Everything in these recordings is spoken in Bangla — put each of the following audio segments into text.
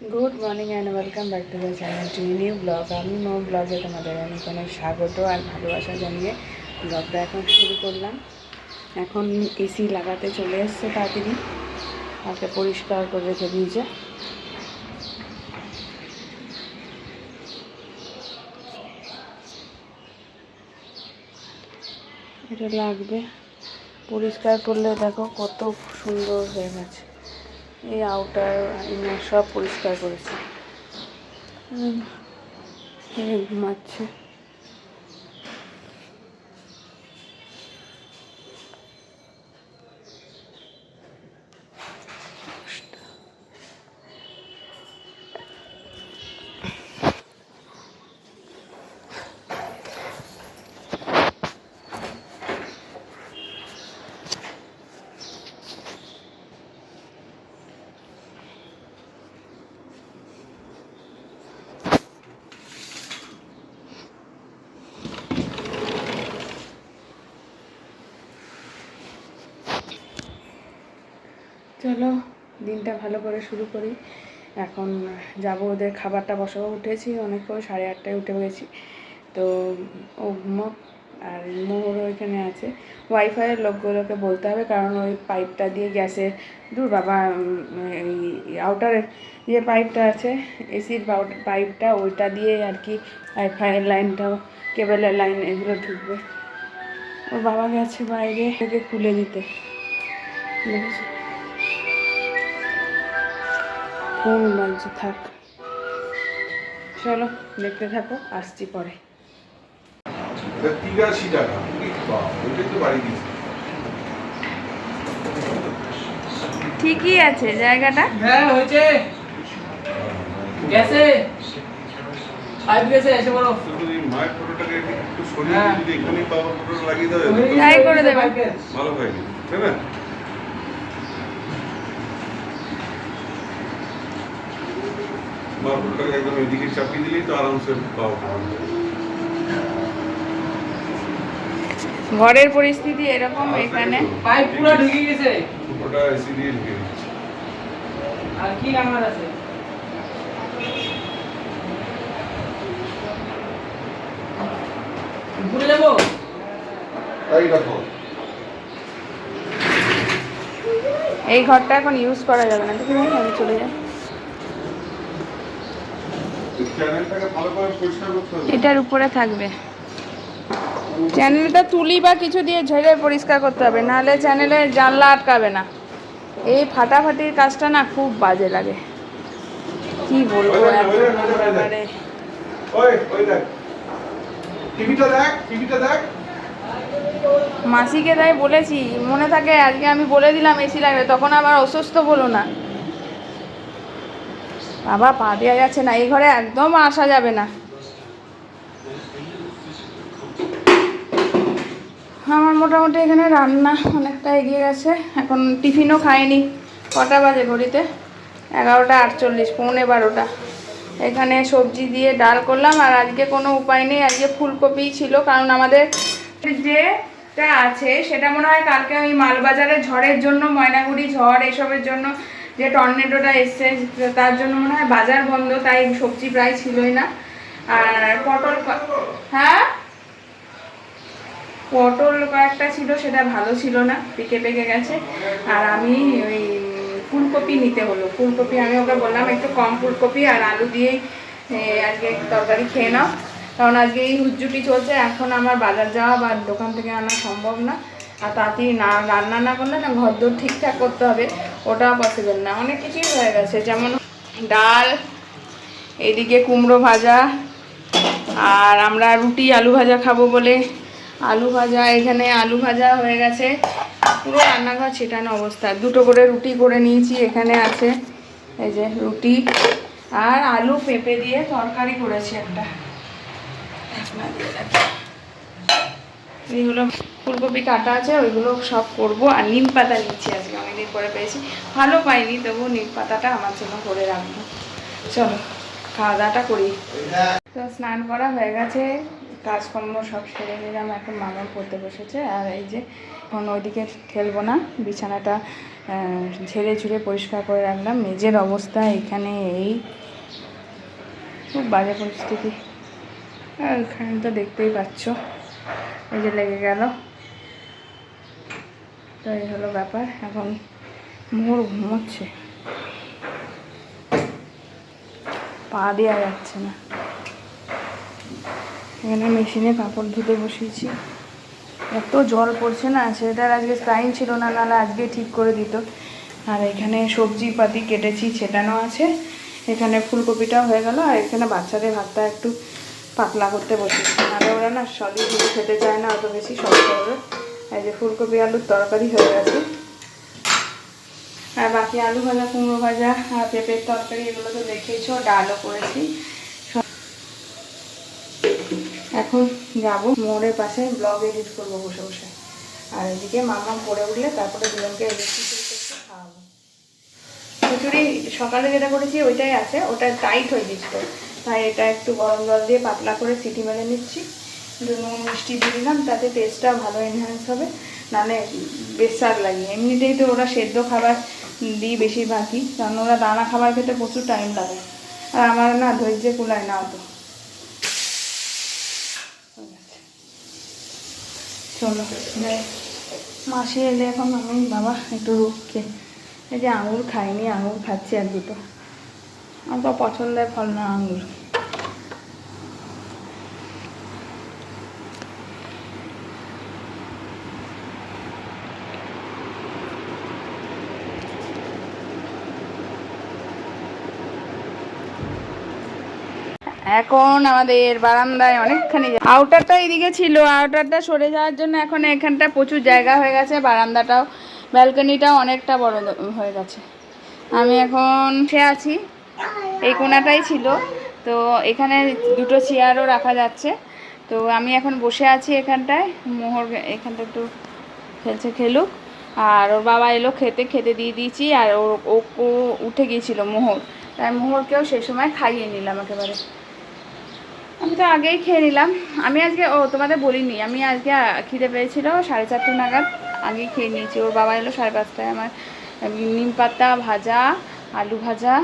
Good morning and welcome back to the channel to new blog আমি মো ব্লগে তোমাদের অনেক অনেক স্বাগত আর ভালোবাসা জানিয়ে ব্লগটা এখন শুরু করলাম। এখন এসি লাগাতে চলে এসছে তাড়াতাড়ি। হাতে পরিষ্কার করে রেখে দিয়েছে। এটা লাগবে। পরিষ্কার করলে দেখো কত সুন্দর হয়ে গেছে। এই আউটার ইনার সব পরিষ্কার করেছে। ঘুমাচ্ছে। চলো, দিনটা ভালো করে শুরু করি। এখন যাব ওদের খাবারটা বসাবো। উঠেছি অনেক করে সাড়ে আটটায় উঠে গেছি। তো ও ঘুমোক, আর মোহরও ওইখানে আছে। ওয়াইফাইয়ের লোকগুলোকে বলতে হবে, কারণ ওই পাইপটা দিয়ে গ্যাসে দূর বাবা এই আউটারের যে পাইপটা আছে এসির পাইপটা ওইটা দিয়ে আর কি ওয়াইফাইয়ের লাইনটাও কেবেলের লাইন এগুলো ঢুকবে। ওর বাবা গেছে বাইরে থেকে খুলে দিতে। ফোন বাজছে থাক। চলো দেখতে থাকো আসছি পরে। তিরাশি টাকা ঠিকই আছে জায়গাটা। হ্যাঁ হয়েছে। গেছে। গেছে এসে বলো। মায়ের ফটোটাকে একটু সরিয়ে হ্যাঁ। যদি এখানে বাবা ফটোটা লাগিয়ে তাই করে দেবে। ভালো হয়নি তাই না? একদম এদিকে চাপিয়ে দিলেই তো আরামসে পাওয়া ঘরের পরিস্থিতি এরকম এখানে। পাইপ পুরো ঢুকে গেছে। ওটা এসি দিয়ে ঢুকে দিচ্ছে আর কি আছে? ঘুরে যাব? তাই রাখো এই ঘরটা এখন ইউজ করা যাবে না। আছে আমি চলে যাই এই চ্যানেলটাকে ভালো করে পরিষ্কার করতে হবে এটার উপরে থাকবে। চ্যানেলটা তুলি বা কিছু দিয়ে ঝেড়ে পরিষ্কার করতে হবে নাহলে চ্যানেলে জানলা আটকাবে না। এই ফাটাফাটির কাজটা না খুব বাজে লাগে। কি বলব মাসিকে তাই বলেছি মনে থাকে আজকে আমি বলে দিলাম এসি লাগবে তখন আবার অসুস্থ বলো না। বাবা, পা দেওয়া যাচ্ছে না, এই ঘরে একদম আসা যাবে না। আমার মোটামুটি এখানে রান্না অনেকটা এগিয়ে গেছে, এখন টিফিনও খাইনি, কটা বাজে ঘড়িতে? এগারোটা আটচল্লিশ, পৌনে বারোটা। এখানে সবজি দিয়ে ডাল করলাম, আর আজকে কোনো উপায় নেই, আজকে ফুলকপি ছিল, কারণ আমাদের যেটা আছে, সেটা মনে হয় কালকে ওই মালবাজারের ঝড়ের জন্য, ময়নাগুড়ি ঝড়, এসবের জন্য যে টর্নেডোটা এসছে তার জন্য মনে হয় বাজার বন্ধ তাই সবজি প্রায় ছিলই না। আর পটল হ্যাঁ? পটল কয়েকটা ছিল সেটা ভালো ছিল না পেকে পেকে গেছে। আর আমি ওই ফুলকপি নিতে হলো। ফুলকপি আমি ওকে বললাম একটু কম ফুলকপি আর আলু দিয়েই এ, আজকে তরকারি খেয়ে নাও। কারণ আজকে এই হুজ্জুটি চলছে এখন আমার বাজার যাওয়া বা দোকান থেকে আনা সম্ভব না। আর তাড়াতাড়ি না রান্না না করলে না ঘর দোর ঠিকঠাক করতে হবে। ওটাও পসিবল না। অনেক কিছুই হয়ে গেছে। যেমন ডাল, এদিকে কুমড়ো ভাজা, আর আমরা রুটি, আলু ভাজা খাব বলে। আলু ভাজা, এখানে আলু ভাজা হয়ে গেছে। পুরো রান্নাঘর ছেটানো অবস্থা। দুটো করে রুটি করে নিয়েছি, এখানে আছে। এই যে রুটি আর আলু পেঁপে দিয়ে তরকারি করেছি একটা। এইগুলো ফুলকপি কাটা আছে, ওইগুলো সব করব। আর নিম পাতা নিচ্ছি আজকে, অনেকদিন পরে পেয়েছি। ভালো পাইনি তবু নিম পাতাটা আমার জন্য করে রাখব। চলো, খাওয়া দাওয়াটা করি। তো স্নান করা হয়ে গেছে, কাজকর্ম সব সেরে নিলাম, এখন মামা পড়তে বসেছে। আর এই যে, এখন ওইদিকে ঠেলবো না, বিছানাটা ঝেড়ে ঝুড়ে পরিষ্কার করে রাখলাম। মেজের অবস্থা এখানে এই। খুব বাজে পরিস্থিতি। এখানে তো দেখতেই পাচ্ছ। এই যে লেগে গেল। তো এই হলো ব্যাপার, এখন মোর ঘুমোচ্ছে। পা দেওয়া যাচ্ছে না। এখানে মেশিনে কাপড় ধুতে বসিয়েছি। এত জল পড়ছে না, সেটার আজকে টাইম ছিল না, নাহলে আজকে ঠিক করে দিত। আর এখানে সবজি পাতি কেটেছি, ছেটানো আছে। এখানে ফুলকপিটাও হয়ে গেল, আর এখানে বাচ্চাদের ভাতটা একটু পাতলা করতে বসেছি নাহলে ওরা না কিছু খেতে চায় না, অত বেশি শক্ত হবে। এই যে ফুলকপি আলুর তরকারি হয়ে গেছে। আর বাকি আলু ভাজা, কুমড়ো ভাজা আর পেঁপের তরকারি, এগুলো তো দেখেইছো, ডালও করেছি। এখন যাব মোড়ের পাশে ব্লগ এডিট করব বসে বসে। আর এদিকে মামা পড়ে উঠলে তারপরে দুজনকে খাওয়াবো। খিচুড়ি সকালে যেটা করেছি ওইটাই আছে, ওটা টাইট হয়ে গেছিল। তাই এটা একটু গরম জল দিয়ে পাতলা করে সিটি মেরে নিচ্ছি। নুন, মিষ্টি দিয়ে দিলাম, তাতে টেস্টটা ভালো এনহ্যান্স হবে। নাহলে বেশ স্বাদ লাগে। এমনিতেই তো ওরা সেদ্ধ খাবার দিই বেশিরভাগই, কারণ ওরা দানা খাবার খেতে প্রচুর টাইম লাগে। আর আমার না ধৈর্য কুলায় না অত। চলো মাসি এলে এখন আমি, বাবা একটু রুখকে এই যে আঙুর খাইনি, আঙুর খাচ্ছি আর দুটো। আমার তো পছন্দের ফল না আঙুর। এখন আমাদের বারান্দায় অনেকখানি আউটারটা এদিকে ছিল আউটারটা সরে যাওয়ার জন্য এখন এখানটা প্রচুর জায়গা হয়ে গেছে, বারান্দাটাও ব্যালকনিটাও অনেকটা বড় হয়ে গেছে। আমি এখন সে আছি, এই কোনাটাই ছিল, তো এখানে দুটো চেয়ারও রাখা যাচ্ছে। তো আমি এখন বসে আছি এখানটায়, মোহর এখানটা একটু খেলছে খেলুক। আর ওর বাবা এলো খেতে খেতে দিয়ে দিয়েছি, আর ও উঠে গিয়েছিল মোহর। তাই মোহরকেও সে সময় খাইয়ে নিলাম একেবারে। আমি তো আগেই খেয়ে নিলাম। আমি আজকে, ও, তোমাদের বলিনি। আমি আজকে খিদে পেয়েছিল সাড়ে চারটে নাগাদ। আগেই খেয়ে নিয়েছি। ওর বাবা এলো সাড়ে পাঁচটায় আমার নিম পাতা ভাজা, আলু ভাজা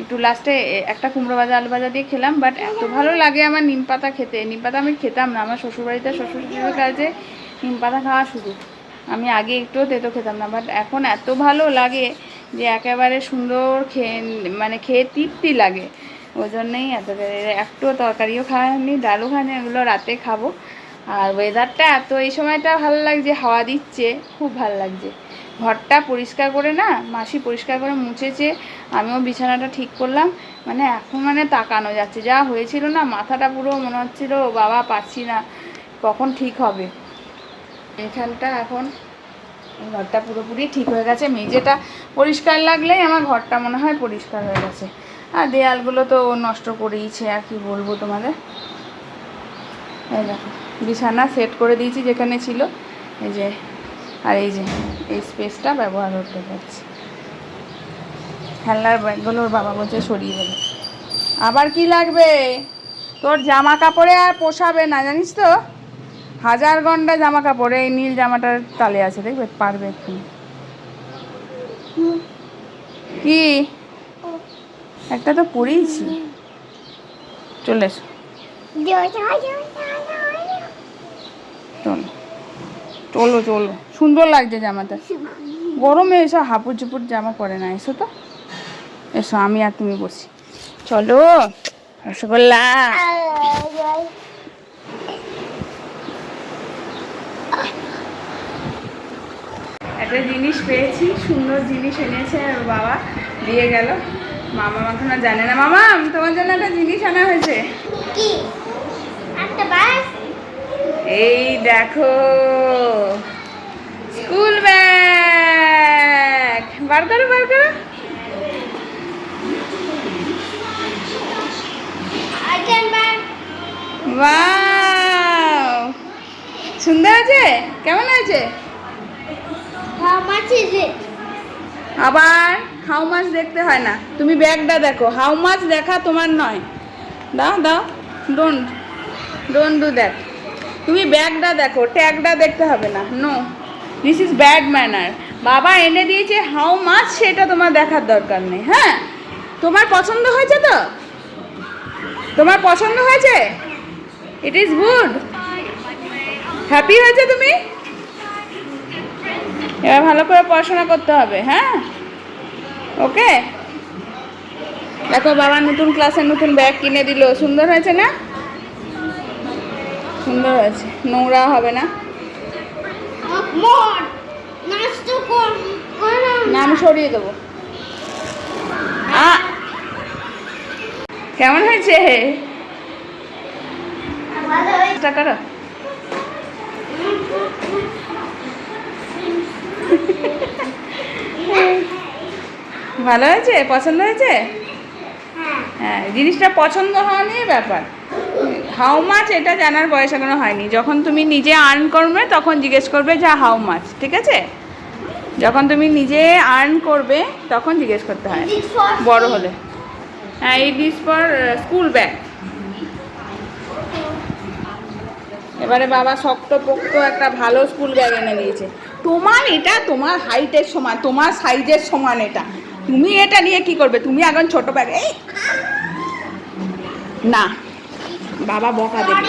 একটু লাস্টে একটা কুমড়ো ভাজা, আলু ভাজা দিয়ে খেলাম। বাট এত ভালো লাগে আমার নিম পাতা খেতে। নিম পাতা আমি খেতাম না। আমার শ্বশুরবাড়িতে শ্বশুর শাশুড়ির কাছে নিম পাতা খাওয়া শুরু। আমি আগে একটুও তেতো খেতাম না। বাট এখন এত ভালো লাগে যে একেবারে সুন্দর খেয়ে মানে খেয়ে তৃপ্তি লাগে। ওই জন্যই এত একটুও তরকারিও খাওয়া হয়নি ডালও খায়নি এগুলো রাতে খাব। আর ওয়েদারটা এত, এই সময়টা ভালো লাগছে, হাওয়া দিচ্ছে, খুব ভালো লাগছে। ঘরটা পরিষ্কার করে না, মাসি পরিষ্কার করে মুছেছে, আমিও বিছানাটা ঠিক করলাম। মানে এখন মানে তাকানো যাচ্ছে, যা হয়েছিল না, মাথাটা পুরো মনে হচ্ছিল বাবা পাচ্ছি না, কখন ঠিক হবে? এখানটা এখন ঘরটা পুরোপুরি ঠিক হয়ে গেছে, মেঝেটা পরিষ্কার লাগলেই আমার ঘরটা মনে হয় পরিষ্কার হয়ে গেছে। আর দেয়ালগুলো তো নষ্ট করেইছে, আর কি বলব তোমাদের? এই দেখো, বিছানা সেট করে দিয়েছি যেখানে ছিল। এই যে, আর এই যে, এই স্পেসটা ব্যবহার করতে পারছি। খেলনার ব্যাগগুলো ওর বাবা বলছে সরিয়ে দেবে। আবার কি লাগবে? তোর জামা কাপড়ে আর পোষাবে না, জানিস তো? হাজার ঘণ্টা জামা কাপড়ে এই নীল জামাটার তালে আছে, দেখবে? পারবে এক্ষুনি। কি? একটা তো পরেইছি চলে এসো। চলো। চলো চলো। সুন্দর লাগছে জামাটা। গরমে এসো হাপুর চুপুর জামা পরে না, এসো তো। এসো, আমি আর তুমি বসি। চলো, রসগোল্লা। একটা জিনিস পেয়েছি, সুন্দর জিনিস এনেছে বাবা দিয়ে গেল। মামা এখন জানে না। মামা তোমার জন্য একটা জিনিস আনা হয়েছে। কি? একটা বাস? এই দেখো স্কুল ব্যাগ। বার করো বার করো। সুন্দর আছে কেমন আছে ইজ আবার? হাউ মাছ দেখতে হয় না। তুমি ব্যাগটা দেখো, হাউ মাছ দেখা তোমার নয়। দাও দাও ডোন্ট ডোন্ট ডু দ্যাট। তুমি ব্যাগটা দেখো, ট্যাগটা দেখতে হবে না, no. This is bad manner বাবা এনে দিয়েছে হাউ মাছ, সেটা তোমার দেখার দরকার নেই হ্যাঁ? তোমার পছন্দ হয়েছে তো? তোমার পছন্দ হয়েছে? ইট ইজ গুড হ্যাপি হয়েছে তুমি? এবার ভালো করে পড়াশোনা করতে হবে হ্যাঁ? ওকে? দেখো বাবা নতুন ক্লাসে নতুন ব্যাগ কিনে দিল। সুন্দর হয়েছে না? সুন্দর হয়েছে। নোংরা হবে না? মোর নাচতো কর করো না। আমি সরিয়ে দেবো। কেমন হয়েছে? করো। ভালো হয়েছে? পছন্দ হয়েছে? হ্যাঁ জিনিসটা পছন্দ হওয়া নিয়ে ব্যাপার। হাউ মাছ এটা জানার বয়স এখনও হয়নি। যখন তুমি নিজে আর্ন করবে তখন জিজ্ঞেস করবে যে হাউ মাছ ঠিক আছে? যখন তুমি নিজে আর্ন করবে তখন জিজ্ঞেস করতে হয়। বড় হলে। হ্যাঁ it is for school bag এবারে বাবা শক্ত পোক্ত একটা ভালো স্কুল ব্যাগ এনে দিয়েছে। তোমার এটা তোমার হাইটের সমান তোমার সাইজের সমান এটা। তুমি এটা নিয়ে কি করবে? তুমি এখন ছোট ব্যাগ এই! না। বাবা বকা দেবে।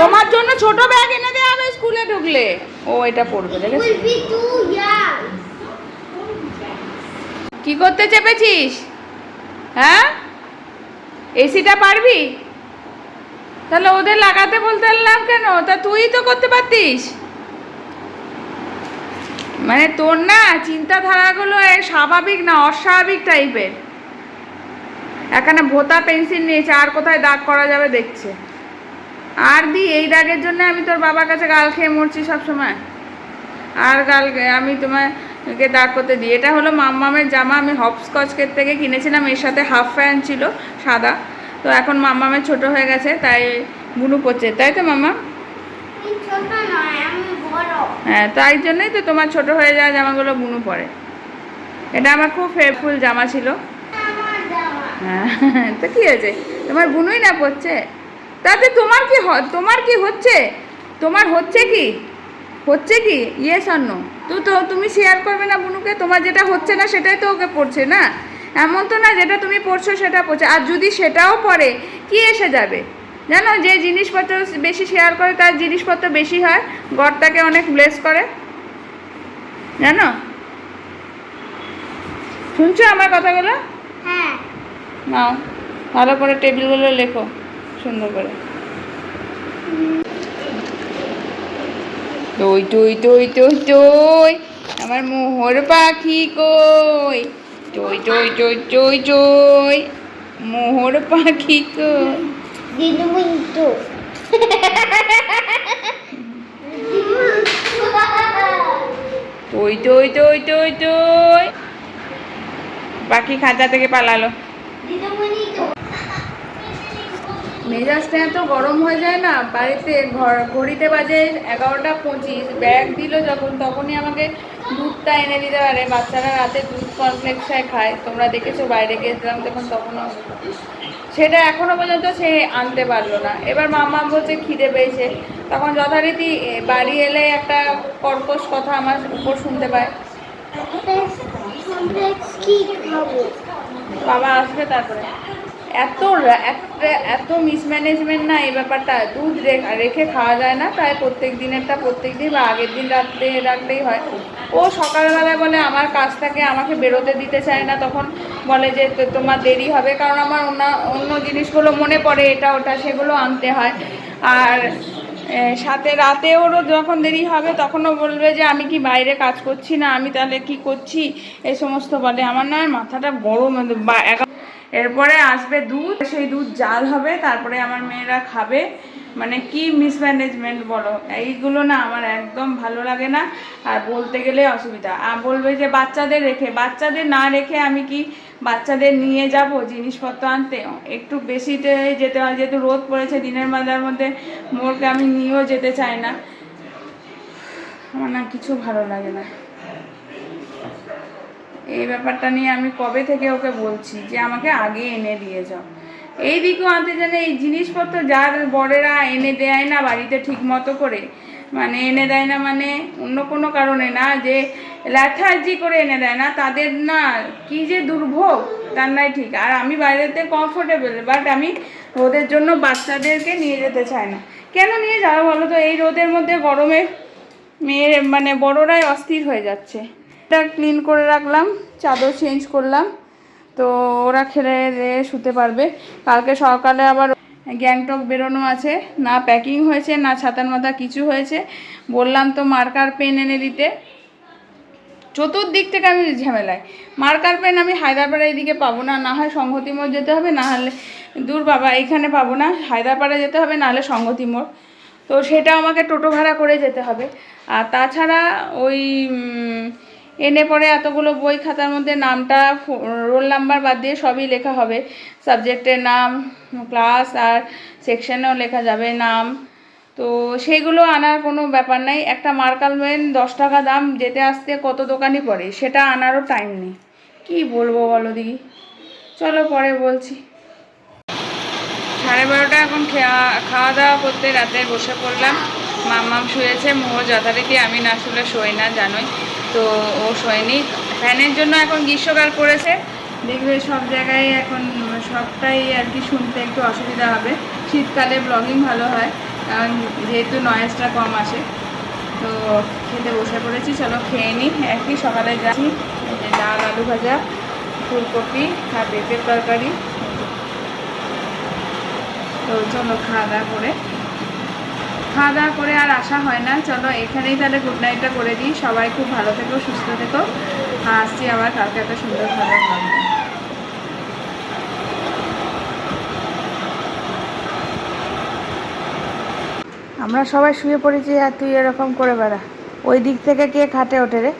তোমার জন্য ছোট ব্যাগ এনে দেওয়া হবে স্কুলে ঢুকলে। ও এটা পড়বে. কি করতে চেপেছিস? হ্যাঁ? এসিটা পারবি? তাহলে ওদের লাগাতে বলতে পারলাম কেন? তা তুই তো করতে পারতিস। মানে তোর না চিন্তাধারাগুলো স্বাভাবিক না, অস্বাভাবিক টাইপের। এখানে ভোতা পেন্সিল নিয়েছে আর কোথায় দাগ করা যাবে দেখছে। আর দি, এই দাগের জন্য আমি তোর বাবার কাছে গাল খেয়ে মরছি সবসময়। আর গাল আমি তোমাকে দাগ করতে দিই। এটা হলো মাম্মামের জামা, আমি হপস্কচকের থেকে কিনেছিলাম, এর সাথে হাফ প্যান্ট ছিল, সাদা। তো এখন মাম্মামের ছোট হয়ে গেছে, তাই বুনু করছে তাই তো মাম্মা হ্যাঁ তাই জন্যই তো তোমার ছোট হয়ে যাওয়া জামাগুলো বুনু পরে। এটা আমার খুব ফেভারফুল জামা ছিল। হ্যাঁ তো কী হয়েছে? তোমার বুনুই না পড়ছে তাতে তোমার কি তোমার কি হচ্ছে? তোমার হচ্ছে কি? হচ্ছে কি? ইয়ে অন্য তো তো তুমি শেয়ার করবে না বুনুকে? তোমার যেটা হচ্ছে না সেটাই তো ওকে পড়ছে না? এমন তো না যেটা তুমি পড়ছো সেটা পড়ছে আর যদি সেটাও পড়ে কি এসে যাবে? জানো যে জিনিসপত্র বেশি শেয়ার করে তার জিনিসপত্র বেশি হয় গড তাকে অনেক ব্লেস করে। জানো? শুনছো আমার কথাগুলো? হ্যাঁ। নাও ভালো করে টেবিলগুলো লেখো সুন্দর করে। টই টই টই টই টই আমার মোহর পাখি কই? টই টই টই টই টই মোহর পাখি কই? দিদুমিন্টু তো। ওই তো ওই তো পাখি খাঁচা থেকে পালালো। মেজাজটা এত গরম হয়ে যায় না? বাড়িতে ঘর ঘড়িতে বাজে এগারোটা পঁচিশ। ব্যাগ দিল যখন তখনই আমাকে দুধটা এনে দিতে পারে বাচ্চারা রাতে দুধ কনফ্লেক্স খায়। তোমরা দেখেছ বাইরে গিয়েছিলাম তখন তখনও সেটা এখনও পর্যন্ত সে আনতে পারল না। এবার মামা বলছে খিদে পেয়েছে। তখন যথারীতি বাড়ি এলে একটা কর্কশ কথা আমার উপর শুনতে পায়। বাবা আসবে তারপরে। এত এত মিসম্যানেজমেন্ট না এই ব্যাপারটা। দুধ রেখে খাওয়া যায় না, তাই প্রত্যেক দিনেরটা প্রত্যেক দিন বা আগের দিন রাত্রে রাখলেই হয়। ও সকালবেলায় বলে, আমার কাজ থাকে, আমাকে বেরোতে দিতে চায় না। তখন বলে যে তোমার দেরি হবে। কারণ আমার অন্য অন্য জিনিসগুলো মনে পড়ে, এটা, ওটা, সেগুলো আনতে হয়। আর সাথে রাতে ওরও যখন দেরি হবে, তখনও বলবে যে, আমি কি বাইরে কাজ করছি না? আমি তাহলে কি করছি? এই সমস্ত বলে। আমার না, মাথাটা গরম এগা- এরপরে আসবে দুধ, সেই দুধ জাল হবে, তারপরে আমার মেয়েরা খাবে। মানে কি মিসম্যানেজমেন্ট বলো? এইগুলো না আমার একদম ভালো লাগে না, আর বলতে গেলে অসুবিধা। আর বলবে যে বাচ্চাদের রেখে, বাচ্চাদের না রেখে আমি কি বাচ্চাদের নিয়ে যাব জিনিসপত্র আনতে? একটু বেশিতে যেতে হয়, যেহেতু রোদ পড়েছে, দিনের বেলার মধ্যে মোরকে আমি নিয়েও যেতে চাই না। আমার না কিছু ভালো লাগে না। এই ব্যাপারটা নিয়ে আমি কবে থেকে ওকে বলছি যে আমাকে আগে এনে দিয়ে যাও। এই দিকেও আনতে জানে, এই জিনিসপত্র যার বড়েরা এনে দেয় না বাড়িতে ঠিক মতো করে মানে এনে দেয় না মানে অন্য কোনো কারণে না, যে ল্যাথার্জি করে এনে দেয় না, তাদের না কি যে দুর্ভোগ, তার নাই ঠিক। আর আমি বাইরেতে কমফোর্টেবল বাট আমি রোদের জন্য বাচ্চাদেরকে নিয়ে যেতে চাই না। কেন নিয়ে যাওয়া বলো তো? এই রোদের মধ্যে গরমে মেয়ের মানে বড়রাই অস্থির হয়ে যাচ্ছে। এটা ক্লিন করে রাখলাম, চাদর চেঞ্জ করলাম, তো ওরা খেলে শুতে পারবে। কালকে সকালে আবার গ্যাংটক বেরোনো আছে, না প্যাকিং হয়েছে, না ছাতার মাথা কিছু হয়েছে। বললাম তো মার্কার পেন এনে দিতে। চতুর্দিক থেকে আমি ঝামেলায়। মার্কার পেন আমি হায়দ্রাবাদের এইদিকে পাবো না না হয় সংহতি মোড় যেতে হবে, না হলে দূর বাবা এইখানে পাবো না, হায়দ্রাবাদে যেতে হবে, না হলে সংহতি মোড়। তো সেটা আমাকে টোটো ভাড়া করে যেতে হবে। আর তাছাড়া ওই এনে পরে এতগুলো বই খাতার মধ্যে নামটা রোল নাম্বার বাদ দিয়ে সবই লেখা হবে। সাবজেক্টের নাম, ক্লাস আর সেকশনেও লেখা যাবে নাম। তো সেগুলো আনার কোনো ব্যাপার নাই। একটা মার্কাল পেন দশ টাকা দাম, যেতে আসতে কত দোকানই পড়ে, সেটা আনারও টাইম নেই। কি বলব বলো দিদি? চলো পরে বলছি। সাড়ে বারোটা এখন খাওয়া দাওয়া করতে রাতে বসে পড়লাম। মাম্মাম শুয়েছে মোহ যথারীতি আমি না শুলে শোই না, জানোই। তো ও শোয়নি ফ্যানের জন্য এখন গ্রীষ্মকাল পড়েছে। দেখবে সব জায়গায় এখন সবটাই আর কি শুনতে একটু অসুবিধা হবে। শীতকালে ব্লগিং ভালো হয়, কারণ যেহেতু নয়েজটা কম আসে। তো খেতে বসে পড়েছি, চলো খেয়ে নিই একই সকালে যাচ্ছি ডাল, আলু ভাজা, ফুলকপি আর পেঁপের তরকারি। তো চলো খাওয়া দাওয়া করে খাওয়া দাওয়া করে আর আসা হয় না। চলো, এখানেই তাহলে গুড নাইটটা করে দিই। সবাই খুব ভালো থেকো, সুস্থ থেকো। আসছি আবার, কালকে একটা সুন্দর খাবার খাব আমরা সবাই শুয়ে পড়েছি আর তুই এরকম করে বেড়া। ওই দিক থেকে কে খাটে ওঠে রে?